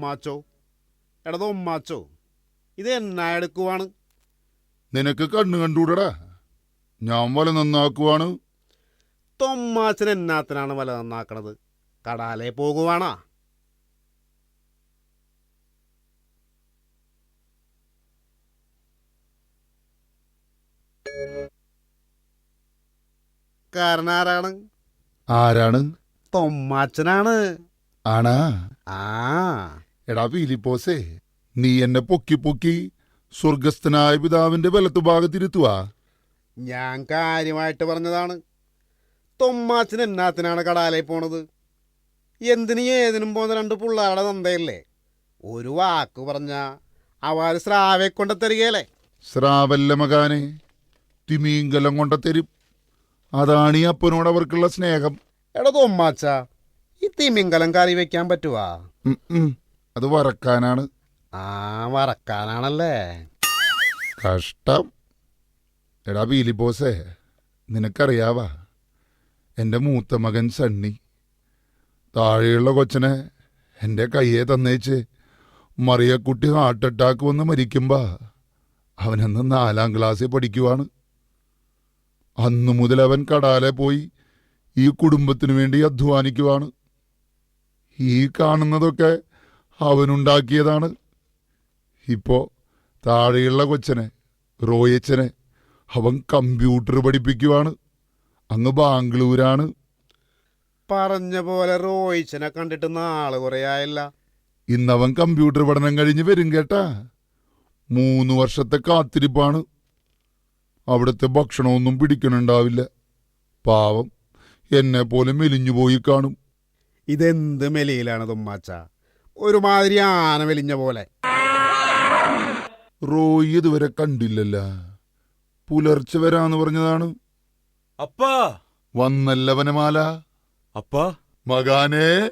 തൊമ്മാച്ചോ എടതോ ഉമ്മാച്ചോ ഇത് എന്നാ എടുക്കുവാണ് നിനക്ക് കണ്ണു കണ്ടൂടടാ. ഞാൻ വല നന്നാക്കുവാണ്. തൊമ്മാച്ചൻ എന്നാത്തിനാണ് വല നന്നാക്കണത്. കടാലെ പോകുവാണാ. കാരണം ആരാണ്? ആരാണ് തൊമ്മാച്ചനാണ് ആണാ? ആ. എടാ പോസേ നീ എന്നെ പൊക്കി പൊക്കി സ്വർഗസ്ഥനായ പിതാവിന്റെ വലത്തു ഭാഗത്തിരുത്തുവാ. ഞാൻ കാര്യമായിട്ട് പറഞ്ഞതാണ്. തൊമ്മാച്ചൻ എന്നാത്തിനാണ് കടാലായി പോണത്. എന്തിനും ഏതിനും പോകുന്ന രണ്ട് പിള്ളേരുടെ തന്തയല്ലേ? ഒരു വാക്ക് പറഞ്ഞ അവർ സ്രാവെ കൊണ്ട തരികയല്ലേ? സ്രാവല്ല മകാനെ തിമീങ്കലം കൊണ്ട തരും. അതാണ് ഈ അപ്പനോട് അവർക്കുള്ള സ്നേഹം. എടാ തൊമ്മാച്ച ഈ തിമിങ്കലം കറി വെക്കാൻ പറ്റുവാ. അത് വറക്കാനാണ്. ആ വറക്കാനാണല്ലേ? കഷ്ടം. എടാ ഫിലിപ്പോസേ നിനക്കറിയാവാ എന്റെ മൂത്ത മകൻ സണ്ണി താഴെയുള്ള കൊച്ചനെ എന്റെ കയ്യെ തന്നേച്ച് മറിയക്കുട്ടി ഹാർട്ട് അറ്റാക്ക് വന്ന് മരിക്കുമ്പോൾ അവനന്ന് നാലാം ക്ലാസ്സിൽ പഠിക്കുവാണ്. അന്നു മുതൽ അവൻ കടാലെ പോയി ഈ കുടുംബത്തിനു വേണ്ടി അധ്വാനിക്കുവാണ്. ഈ കാണുന്നതൊക്കെ അവനുണ്ടാക്കിയതാണ്. ഇപ്പോ താഴെയുള്ള കൊച്ചനെ റോയച്ചനെ അവൻ കമ്പ്യൂട്ടർ പഠിപ്പിക്കുവാണ്. അങ്ങ് ബാംഗ്ലൂരാണ്. പറഞ്ഞ പോലെ റോയിച്ചനെ കണ്ടിട്ട് നാളെ കുറേ ആയല്ല. ഇന്നവൻ കമ്പ്യൂട്ടർ പഠനം കഴിഞ്ഞ് വരും കേട്ടാ. മൂന്ന് വർഷത്തെ കാത്തിരിപ്പാണ്. അവിടുത്തെ ഭക്ഷണമൊന്നും പിടിക്കണുണ്ടാവില്ല പാവം എന്നെ പോലെ മെലിഞ്ഞു പോയി കാണും. ഇതെന്ത് മെലിയിലാണ് തൊമ്മാച്ച ഒരുമാതിരി ആന വലിഞ്ഞ പോലെ. റോയി ഇതുവരെ കണ്ടില്ലല്ല. പുലർച്ചെ വരാന്ന് പറഞ്ഞതാണ്. അപ്പാ. വന്നല്ലവനമാല അപ്പാ. മകാനെ.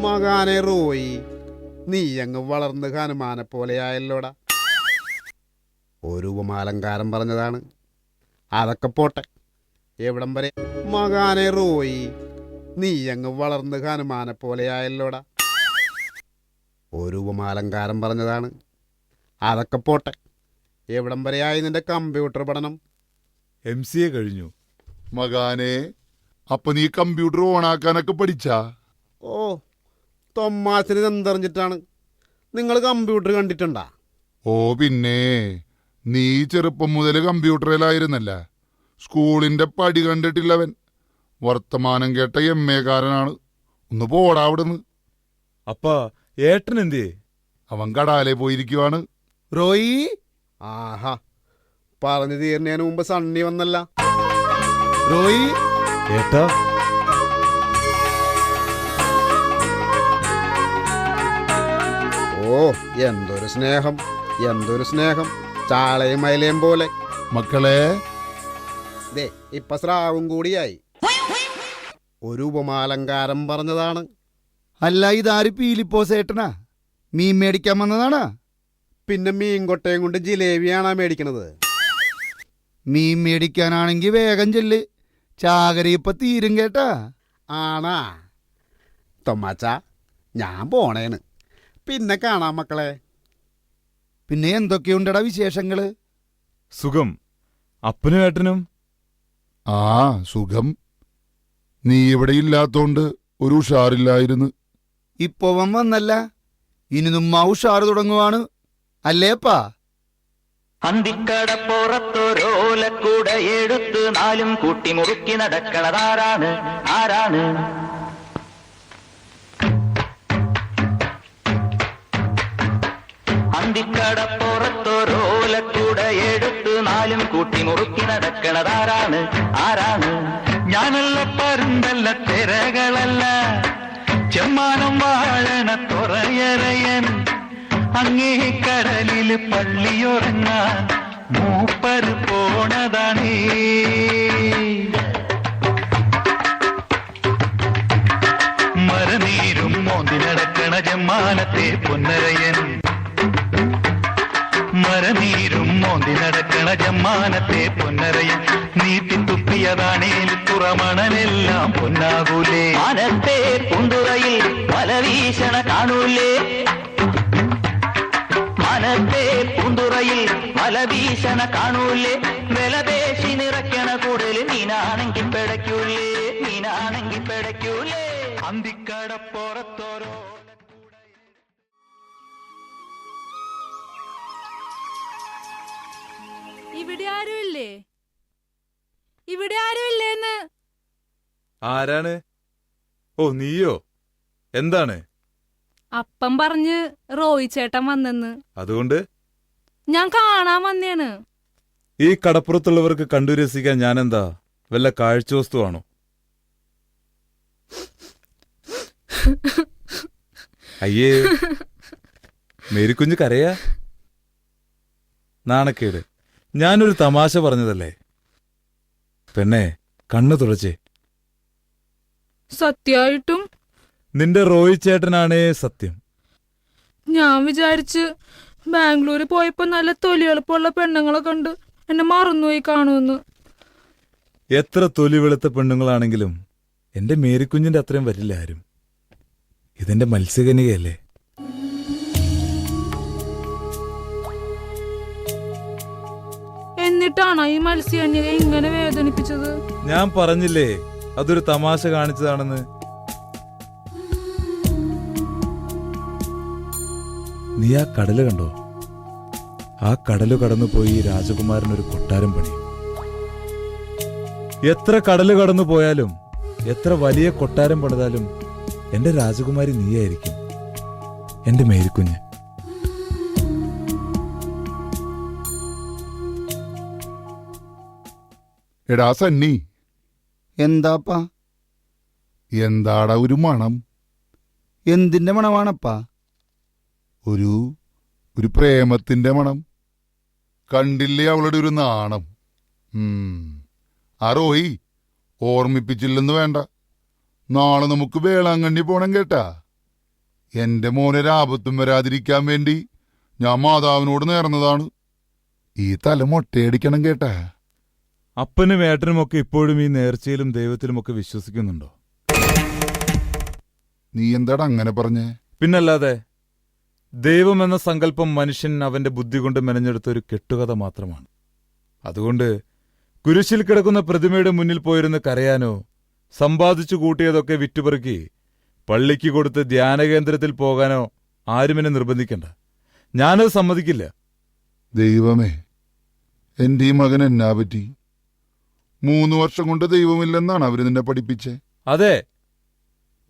മകാനെ റോയി നീ അങ്ങ് വളർന്ന് ഹനുമാനെ പോലെയായല്ലോടാ. ഒരു ഉപമാലങ്കാരം പറഞ്ഞതാണ്. അതൊക്കെ പോട്ടെ. എവിടം വരെ? മകാനെ റോയി നീ അങ്ങ് വളർന്ന് ഹനുമാനെ പോലെയായല്ലോടാ. ഒരു ഉപമാലങ്കാരം പറഞ്ഞതാണ്. അതൊക്കെ പോട്ടെ. എവിടം വരെയായി നിന്റെ കമ്പ്യൂട്ടർ പഠനം? എം സി എ കഴിഞ്ഞു. മകാനെ അപ്പൊ നീ കമ്പ്യൂട്ടർ ഓണാക്കാനൊക്കെ പഠിച്ചാ? ഓ തൊമ്മാച്ചിന് എന്തറിഞ്ഞിട്ടാണ് നിങ്ങൾ കമ്പ്യൂട്ടർ കണ്ടിട്ടുണ്ടാ? ഓ പിന്നെ. നീ ചെറുപ്പം മുതൽ കമ്പ്യൂട്ടറിലായിരുന്നല്ല. സ്കൂളിന്റെ പടി കണ്ടിട്ടില്ലവൻ. വർത്തമാനം കേട്ട എം എക്കാരനാണ് ഒന്ന് പോടാ അവിടുന്ന്. അപ്പാ ഏട്ടൻ എന്തേ അവൻ കടാലെ പോയിരിക്കുവാണ്. റോയി? ആഹാ പറഞ്ഞു തീർന്നതിന് മുമ്പ് സണ്ണി വന്നല്ല. റോയി? ഏട്ടാ? ഓ എന്തൊരു സ്നേഹം എന്തൊരു സ്നേഹം. ചാളയും മൈലയും പോലെ. മക്കളെ. ദേ ഇപ്പൊ സ്രാവും കൂടിയായി. ഒരു ഉപമാലങ്കാരം പറഞ്ഞതാണ്. അല്ല ഇതാര് പീലിപ്പോസേട്ടനാ മീൻ മേടിക്കാൻ വന്നതാണാ? പിന്നെ മീൻ കൊട്ടയും കൊണ്ട് ജിലേബിയാണ് മേടിക്കണത്. മീൻ മേടിക്കാനാണെങ്കി വേഗം ചെല്ല്. ചാകരി ഇപ്പൊ തീരും കേട്ടാ. ആണാ. തൊമ്മാച്ച ഞാൻ പോണേന്ന്. പിന്നെ കാണാം മക്കളെ. പിന്നെ എന്തൊക്കെയുണ്ടടാ വിശേഷങ്ങൾ? സുഖം. അപ്പനും ഏട്ടനും? ആ സുഖം. നീ ഇവിടെ ഇല്ലാത്തോണ്ട് ഒരു ഉഷാറില്ലായിരുന്നു. ഇപ്പൊ വന്നല്ല. ഇനി നമ്മ ഉഷാറ് തുടങ്ങുവാണ്. അല്ലേപ്പാ? അന്തിക്കടപ്പുറത്തൊരോലക്കൂട എടുത്ത് നാലും കൂട്ടി മുറുക്കി നടക്കണതാരാണ് ആരാണ്? അന്തിക്കടപ്പുറത്തൊരോലക്കൂട എടുത്ത് നാലും കൂട്ടി മുറുക്കി നടക്കണതാരാണ് ആരാണ്? ഞാനല്ല പരുന്തല്ല തിരകളല്ല. ചെമ്മാനം വാഴണ തുറയറയൻ അങ്ങേ കടലിൽ പള്ളിയുറങ്ങാൻ മൂപ്പര് പോണതാണേ. മരനീരും മോന്തി നടക്കണ ജമ്മാനത്തെ പൊന്നരയൻ. മരനീരും മോന്തി നടക്കണ ജമ്മാനത്തെ പൊന്നരയൻ നീട്ടിത്തുപ്പിയതാണേൽ തുറമണനെല്ലാം പൊന്നാകൂലേ. മനത്തെ പൂന്തുറയിൽ പല വീഷണ കാണൂലേ. മനത്തെ പൂന്തുറയിൽ പല വീഷണ കാണൂലേ. വിലപേശി നിറയ്ക്കണ കൂടുതൽ മീനാണെങ്കിൽ പിടയ്ക്കൂലേ. മീനാണെങ്കിൽ പിടയ്ക്കൂലേ. അന്തിക്കടപ്പുറത്തോരോ ഇവിടെ ആരുമില്ലേ? ഇവിടെ ആരുമില്ലേന്ന്? ആരാണ്? ഓ നീയോ? എന്താണ്? അപ്പം പറഞ്ഞ് റോയി ചേട്ടൻ വന്നെന്ന്. അതുകൊണ്ട്? ഞാൻ കാണാൻ വന്നേണ്. ഈ കടപ്പുറത്തുള്ളവർക്ക് കണ്ടു രസിക്കാൻ ഞാൻ ഞാനെന്താ? വല്ല കാഴ്ച വസ്തുവാണോ? അയ്യേ മേരിക്കുഞ്ഞ് കരയാ? നാണക്കേട്. ഞാനൊരു തമാശ പറഞ്ഞതല്ലേ? പെണ്ണെ കണ്ണു തുടച്ചേ. സത്യായിട്ടും? നിന്റെ റോയി ചേട്ടനാണേ സത്യം. ഞാൻ വിചാരിച്ച് ബാംഗ്ലൂര് പോയപ്പോ നല്ല തൊലി എളുപ്പമുള്ള പെണ്ണുങ്ങളെ കണ്ട് എന്നെ മറന്നുപോയി കാണുമെന്ന്. എത്ര തൊലി വെളുത്ത പെണ്ണുങ്ങളാണെങ്കിലും എന്റെ മേരിക്കുഞ്ഞിന്റെ അത്രയും വരില്ല ആരും. ഇതെന്റെ മത്സ്യകനികയല്ലേ? എന്നിട്ടാണോ ഈ മത്സ്യ ഇങ്ങനെ വേദനിപ്പിച്ചത്? ഞാൻ പറഞ്ഞില്ലേ അതൊരു തമാശ കാണിച്ചതാണെന്ന്. നീ ആ കടൽ കണ്ടോ? ആ കടൽ കടന്നു പോയി രാജകുമാരൻ ഒരു കൊട്ടാരം പണി. എത്ര കടൽ കടന്നു പോയാലും എത്ര വലിയ കൊട്ടാരം പണിതാലും എന്റെ രാജകുമാരി നീയായിരിക്കും. എന്റെ മേരിക്കുഞ്ഞ്. എടാ സണ്ണി. എന്താപ്പാ? എന്താടാ ഒരു മണം? എന്തിന്റെ മണമാണപ്പാ? ഒരു ഒരു പ്രേമത്തിന്റെ മണം. കണ്ടില്ലേ അവളുടെ ഒരു നാണം? ഉം. ആ റോയി ഓർമ്മിപ്പിച്ചില്ലെന്ന് വേണ്ട. നാളെ നമുക്ക് വേളാങ്കണ്ണി പോണം കേട്ടാ. എന്റെ മോനെ ലാഭത്തും വരാതിരിക്കാൻ വേണ്ടി ഞാൻ മാതാവിനോട് നേർന്നതാണ്. ഈ തല മൊട്ടയടിക്കണം കേട്ടാ. അപ്പനും ഏട്ടനുമൊക്കെ ഇപ്പോഴും ഈ നേർച്ചയിലും ദൈവത്തിലുമൊക്കെ വിശ്വസിക്കുന്നുണ്ടോ? നീ എന്താടാ അങ്ങനെ പറഞ്ഞേ? പിന്നല്ലാതെ ദൈവം എന്ന സങ്കല്പം മനുഷ്യൻ അവന്റെ ബുദ്ധി കൊണ്ട് മെനഞ്ഞെടുത്ത ഒരു കെട്ടുകഥ മാത്രമാണ്. അതുകൊണ്ട് കുരിശിൽ കിടക്കുന്ന പ്രതിമയുടെ മുന്നിൽ പോയിരുന്ന് കരയാനോ സമ്പാദിച്ചു കൂട്ടിയതൊക്കെ വിറ്റുപെറുക്കി പള്ളിക്ക് കൊടുത്ത് ധ്യാനകേന്ദ്രത്തിൽ പോകാനോ ആരുമെന്നെ നിർബന്ധിക്കണ്ട. ഞാനത് സമ്മതിക്കില്ല. ദൈവമേ എന്റെ ഈ മകൻ എന്നാ പറ്റി? മൂന്ന് വർഷം കൊണ്ട് ദൈവമില്ലെന്നാണ് അവർ നിന്നെ പഠിപ്പിച്ചേ. അതെ.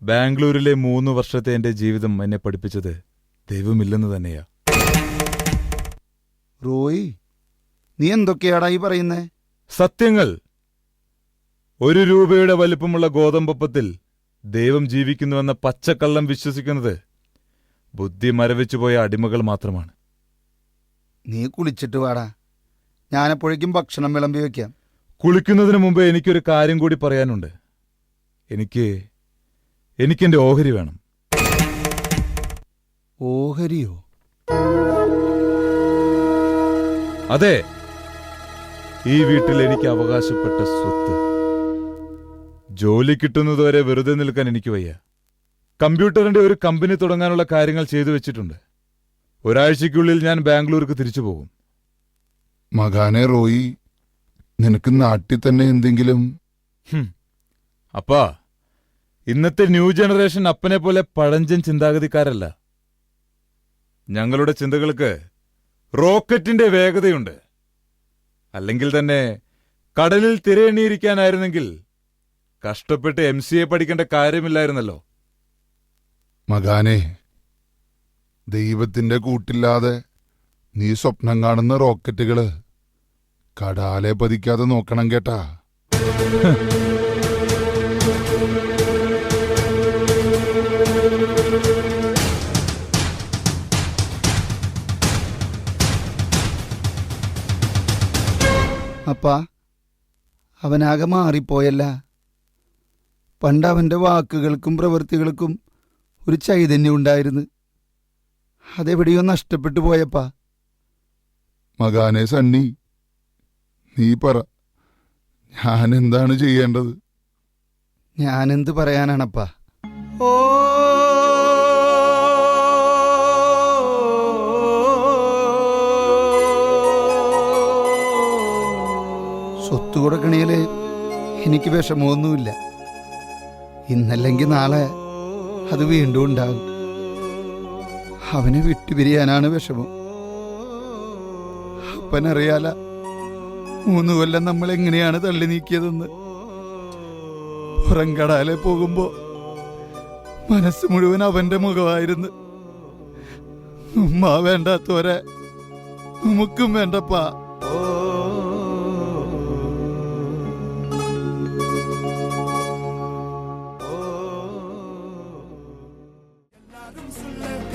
ബാംഗ്ലൂരിലെ മൂന്ന് വർഷത്തെ എന്റെ ജീവിതം എന്നെ പഠിപ്പിച്ചത് ദൈവമില്ലെന്ന് തന്നെയാ. റോയ് നീ എന്തൊക്കെയാടാ ഈ പറയുന്നേ? സത്യങ്ങൾ. ഒരു രൂപയുടെ വലിപ്പമുള്ള ഗോതമ്പപ്പത്തിൽ ദൈവം ജീവിക്കുന്നുവെന്ന പച്ചക്കള്ളം വിശ്വസിക്കുന്നത് ബുദ്ധി മരവിച്ചുപോയ അടിമകൾ മാത്രമാണ്. നീ കുളിച്ചിട്ട് വാടാ. ഞാനെപ്പോഴേക്കും ഭക്ഷണം വിളമ്പി വെക്കാം. കുളിക്കുന്നതിന് മുമ്പ് എനിക്കൊരു കാര്യം കൂടി പറയാനുണ്ട്. എനിക്ക് എനിക്കെന്റെ ഓഹരി വേണം. ഓഹരിയോ? അതെ. ഈ വീട്ടിൽ എനിക്ക് അവകാശപ്പെട്ട സ്വത്ത്. ജോലി കിട്ടുന്നതുവരെ വെറുതെ നിൽക്കാൻ എനിക്ക് വയ്യ. കമ്പ്യൂട്ടറിന്റെ ഒരു കമ്പനി തുടങ്ങാനുള്ള കാര്യങ്ങൾ ചെയ്തു വെച്ചിട്ടുണ്ട്. ഒരാഴ്ചയ്ക്കുള്ളിൽ ഞാൻ ബാംഗ്ലൂർക്ക് തിരിച്ചു പോകും. മകാനെ റോയി നിനക്ക് നാട്ടിൽ തന്നെ എന്തെങ്കിലും? അപ്പാ ഇന്നത്തെ ന്യൂ ജനറേഷൻ അപ്പനെ പോലെ പഴഞ്ചൻ ചിന്താഗതിക്കാരല്ല. ഞങ്ങളുടെ ചിന്തകൾക്ക് റോക്കറ്റിന്റെ വേഗതയുണ്ട്. അല്ലെങ്കിൽ തന്നെ കടലിൽ തിരയെണ്ണിയിരിക്കാനായിരുന്നെങ്കിൽ കഷ്ടപ്പെട്ട് എം സി എ പഠിക്കേണ്ട കാര്യമില്ലായിരുന്നല്ലോ. മകാനെ ദൈവത്തിന്റെ കൂട്ടില്ലാതെ നീ സ്വപ്നം കാണുന്ന റോക്കറ്റുകൾ കടാലെ പതിക്കാതെ നോക്കണം കേട്ടാ. അപ്പാ അവനാകെ മാറിപ്പോയല്ല. പണ്ട് അവന്റെ വാക്കുകൾക്കും പ്രവൃത്തികൾക്കും ഒരു ചൈതന്യം ഉണ്ടായിരുന്നു. അതെവിടെയോ നഷ്ടപ്പെട്ടു പോയപ്പാ. മകാനെ സണ്ണി നീ പറ. ഞാൻ എന്താണ് ചെയ്യേണ്ടത്? ഞാനെന്ത് പറയാനാണപ്പാ? സ്വത്ത് കൊടുക്കണേൽ എനിക്ക് വിഷമമൊന്നുമില്ല. ഇന്നല്ലെങ്കിൽ നാളെ അത് വീണ്ടും ഉണ്ടാകും. അവനെ വിട്ടുപിരിയാനാണ് വിഷമം. അപ്പനറിയാല മൂന്ന് കൊല്ലം നമ്മൾ എങ്ങനെയാണ് തള്ളി നീക്കിയതെന്ന്? പുറംകടാലെ പോകുമ്പോ മനസ്സ് മുഴുവൻ അവന്റെ മുഖമായിരുന്നു. ഉമ്മ വേണ്ടാത്തോരെ നമുക്കും വേണ്ടപ്പാ.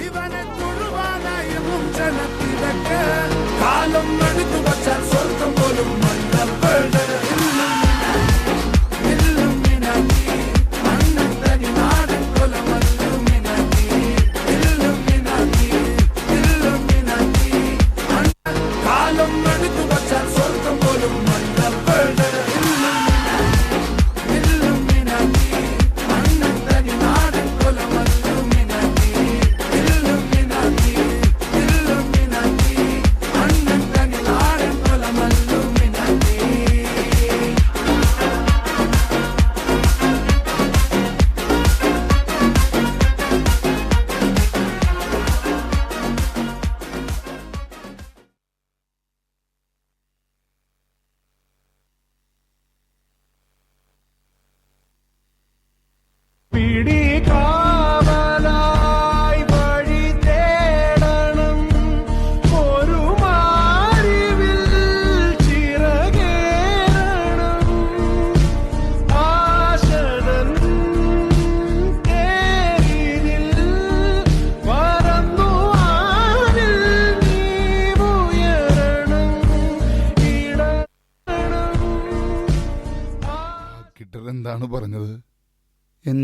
ഇവനെ തൊഴുവാനായും ജനത്തിരക്ക് കാലം എടുത്തു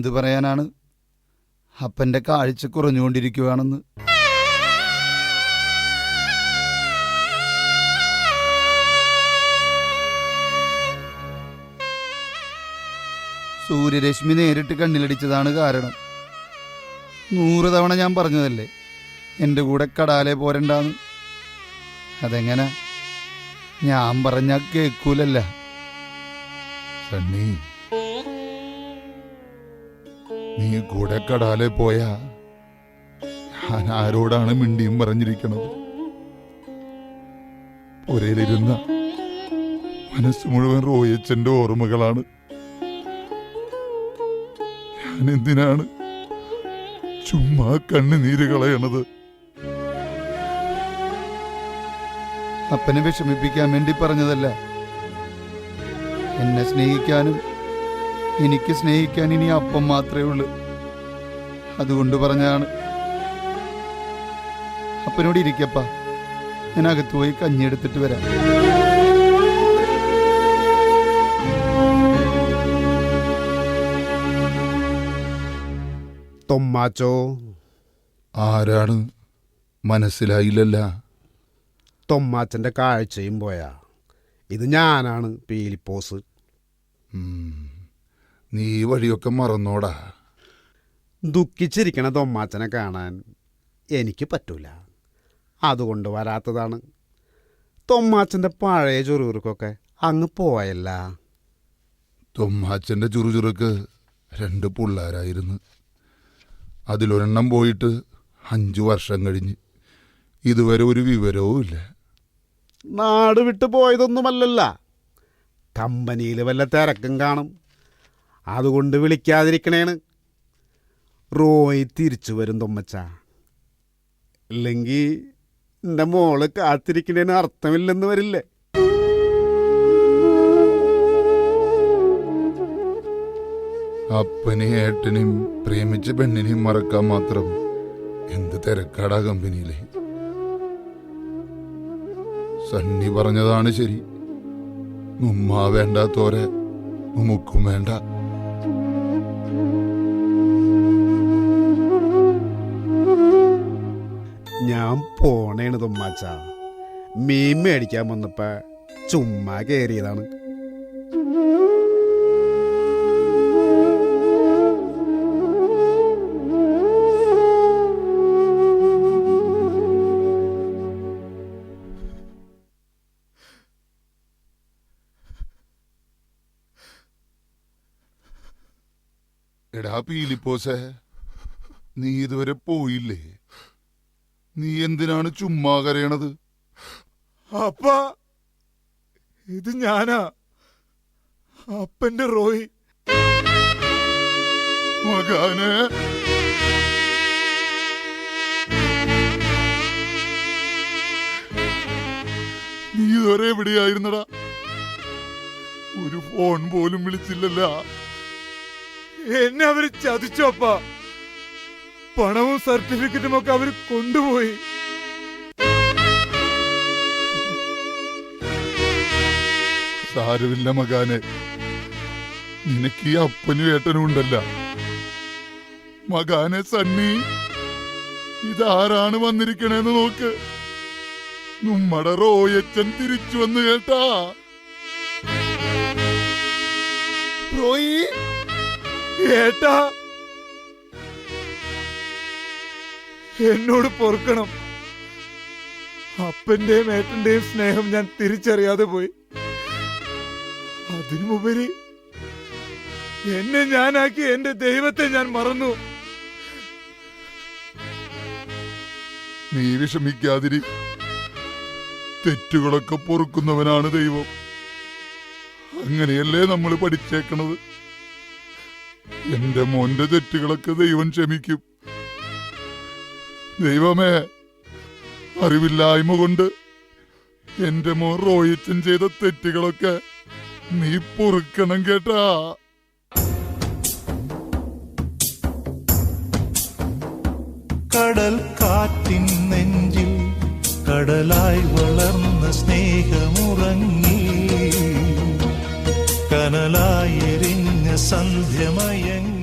എന്തു പറയാനാണ്? അപ്പന്റെ കാഴ്ച കുറഞ്ഞുകൊണ്ടിരിക്കുകയാണെന്ന്. സൂര്യരശ്മി നേരിട്ട് കണ്ണിലടിച്ചതാണ് കാരണം. നൂറ് തവണ ഞാൻ പറഞ്ഞതല്ലേ എന്റെ കൂടെ കടാലെ പോരണ്ടാന്ന്. അതെങ്ങനെ? ഞാൻ പറഞ്ഞാൽ കേൾക്കൂലല്ല സണ്ണി നീ കൂടെ കടാലെ പോയാ ഞാൻ ആരോടാണ് മിണ്ടിയും പറഞ്ഞിരിക്കണത്? പുരയിലിരുന്ന മനസ്സ് മുഴുവൻ റോയച്ചന്റെ ഓർമ്മകളാണ്. ഞാൻ എന്തിനാണ് ചുമ്മാ കണ്ണുനീര് കളയണത്? അപ്പനെ വിഷമിപ്പിക്കാൻ വേണ്ടി പറഞ്ഞതല്ല. എന്നെ സ്നേഹിക്കാനും എനിക്ക് സ്നേഹിക്കാൻ ഇനി അപ്പം മാത്രമേ ഉള്ളൂ. അതുകൊണ്ട് പറഞ്ഞാണ് അപ്പനോട് ഇരിക്കപ്പ. ഞാൻ അകത്ത് പോയി കഞ്ഞി എടുത്തിട്ട് വരാം. തൊമ്മാച്ചോ? ആരാണ്? മനസ്സിലായില്ലല്ല. തൊമ്മാച്ചന്റെ കാഴ്ചയും പോയാ. ഇത് ഞാനാണ് പീലിപ്പോസ്. ഉം. നീ ഈ വഴിയൊക്കെ മറന്നോടാ. ദുഃഖിച്ചിരിക്കണ തൊമ്മാച്ചനെ കാണാൻ എനിക്ക് പറ്റൂല. അതുകൊണ്ട് വരാത്തതാണ്. തൊമ്മാച്ചന്റെ പഴയ ചുറുചുറുക്കൊക്കെ അങ്ങ് പോയല്ല. തൊമ്മാച്ചന്റെ ചുറുചുറുക്ക് രണ്ട് പിള്ളേരായിരുന്നു. അതിലൊരെണ്ണം പോയിട്ട് അഞ്ചു വർഷം കഴിഞ്ഞ്. ഇതുവരെ ഒരു വിവരവും ഇല്ല. നാട് വിട്ടു പോയതൊന്നുമല്ലല്ല. കമ്പനിയിൽ വല്ല തിരക്കും കാണും. അതുകൊണ്ട് വിളിക്കാതിരിക്കണേണ്. റോയ് തിരിച്ചു വരും തൊമ്മച്ച. ഇല്ലെങ്കിൽ എന്റെ മോൾ കാത്തിരിക്കണേന് അർത്ഥമില്ലെന്ന് വരില്ലേ? അപ്പനെയും ഏട്ടനെയും പ്രേമിച്ച പെണ്ണിനെയും മറക്കാൻ മാത്രം എന്ത് തിരക്കാടാ കമ്പനിയിലെ? സണ്ണി പറഞ്ഞതാണ് ശരി. ഉമ്മ വേണ്ടാത്തോരെ നമുക്കും വേണ്ട. ഞാൻ പോണേണ് തുമ്മാച്ച. മീൻ മേടിക്കാൻ വന്നപ്പ ചുമ്മാ കയറിയതാണ് എടാ പീലിപ്പോസേ നീ ഇതുവരെ പോയില്ലേ? നീ എന്തിനാണ് ചുമ്മാ കരയണത്? അപ്പ ഇത് ഞാനാ. അപ്പന്റെ റോയ്. മകാനെ. നീ ഇതുവരെ എവിടെയായിരുന്നടാ? ഒരു ഫോൺ പോലും വിളിച്ചില്ലല്ല. എന്നെ അവർ ചതിച്ചോപ്പാ പണവും സർട്ടിഫിക്കറ്റും ഒക്കെ അവർ കൊണ്ടുപോയി. സാരമില്ല മകാനെ നിനക്ക് ഈ അപ്പനും ഏട്ടനും ഉണ്ടല്ല. മകാനെ സണ്ണി ഇതാരാണ് വന്നിരിക്കണേന്ന് നോക്ക്. നമ്മടെ റോയച്ചൻ തിരിച്ചു വന്ന് കേട്ടാ. റോയി ഏട്ടാ എന്നോട് പൊറുക്കണം. അപ്പന്റെയും ഏട്ടന്റെയും സ്നേഹം ഞാൻ തിരിച്ചറിയാതെ പോയി. അതിനുമുപരി എന്നെ ഞാനാക്കി എന്റെ ദൈവത്തെ ഞാൻ മറന്നു. നീ വിഷമിക്കാതിരി. തെറ്റുകളൊക്കെ പൊറുക്കുന്നവനാണ് ദൈവം. അങ്ങനെയല്ലേ നമ്മൾ പഠിച്ചേക്കണത്? എന്റെ മോന്റെ തെറ്റുകളൊക്കെ ദൈവം ക്ഷമിക്കും. ദൈവമേ അറിവില്ലായ്മ കൊണ്ട് എന്റെ മോൻ റോയിച്ചൻ ചെയ്ത തെറ്റുകളൊക്കെ നീ പൊറുക്കണം കേട്ടാ. കടൽ കാറ്റിൻ നെഞ്ചിൽ കടലായി വളർന്ന സ്നേഹമുറങ്ങി. കനലായി എരിഞ്ഞ സന്ധ്യമയങ്ങി.